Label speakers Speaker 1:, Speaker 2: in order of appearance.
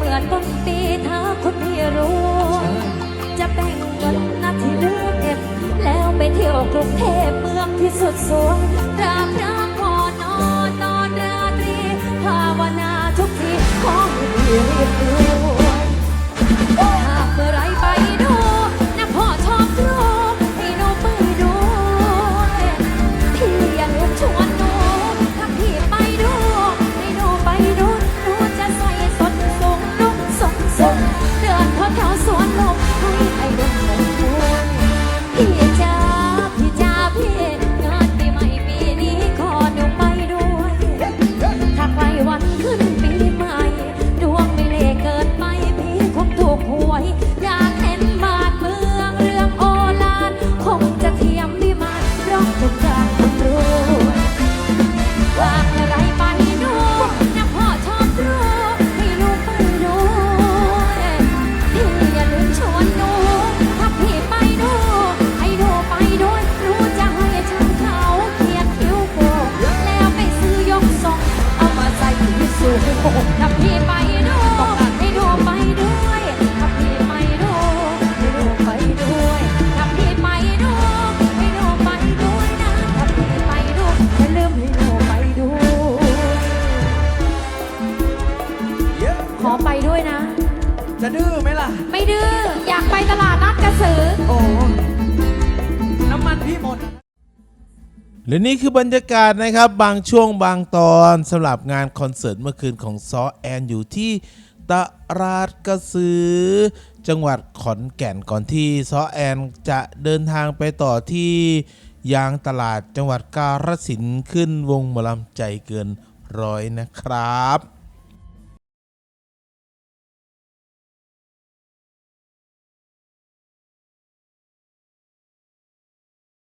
Speaker 1: เห
Speaker 2: มือนต้นปีถ้าคุณพี่รู้ จะแบ่งเงินนาทีเหลือเก็บ แล้วไปเที่ยวกรุงเทพเมืองที่สุดสวยราบรา พี่ไปดูให้ดูไปด้วยถ้าพี่ไปดูให้ดูไปด้วยถ้าพี่ไปดูให้ดูไปด้วยนะถ้าพี่ไปดูอย่าลืมให้ดูไปด้วย
Speaker 1: เยอะ
Speaker 2: ขอไปด้วยนะ
Speaker 1: จะดื้อไหมล่ะ
Speaker 2: ไม่ดื้ออยากไป
Speaker 3: และนี่คือบรรยากาศนะครับบางช่วงบางตอนสำหรับงานคอนเสิร์ตเมื่อคืนของซอแอนอยู่ที่ตลาดกระสือ จังหวัดขอนแก่นก่อนที่ซอแอนจะเดินทางไปต่อที่ยางตลาดจังหวัดกาฬสินธุ์ขึ้นวงหมอลำใจเกินร้อยนะครับ